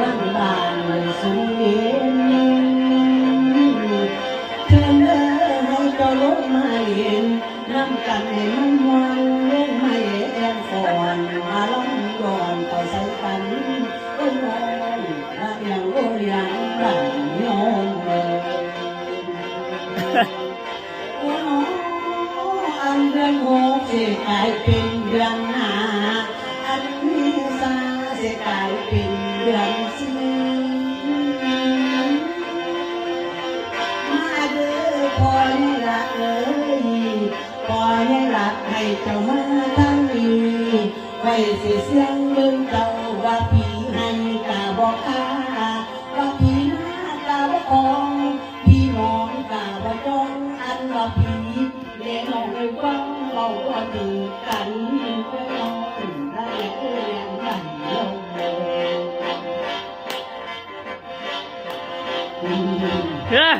lăn bàn xuống yên thương ơi cho lốt mai yên năm cạnh mân hoan lên mai em còn mà lòng còn có say cắn ôi ngon đã nhàng ôi nhàng đẳng nhon ăn đơn hô thì tình rằng สิกลายเป็นเดือนสี่มาเด้อพอให้ละเอ้ยพอให้ละให้เจ้ามาทั้งนี้ไว้สิเสียงเบิ่งเจ้าว่าผีให้กาบอกกาว่าผีมากาบอกองพี่น้องกาบอกจองอันว่าผีเลี้ยงเอาไปฟังเราก็ถือกันไปนอน เฮ้ย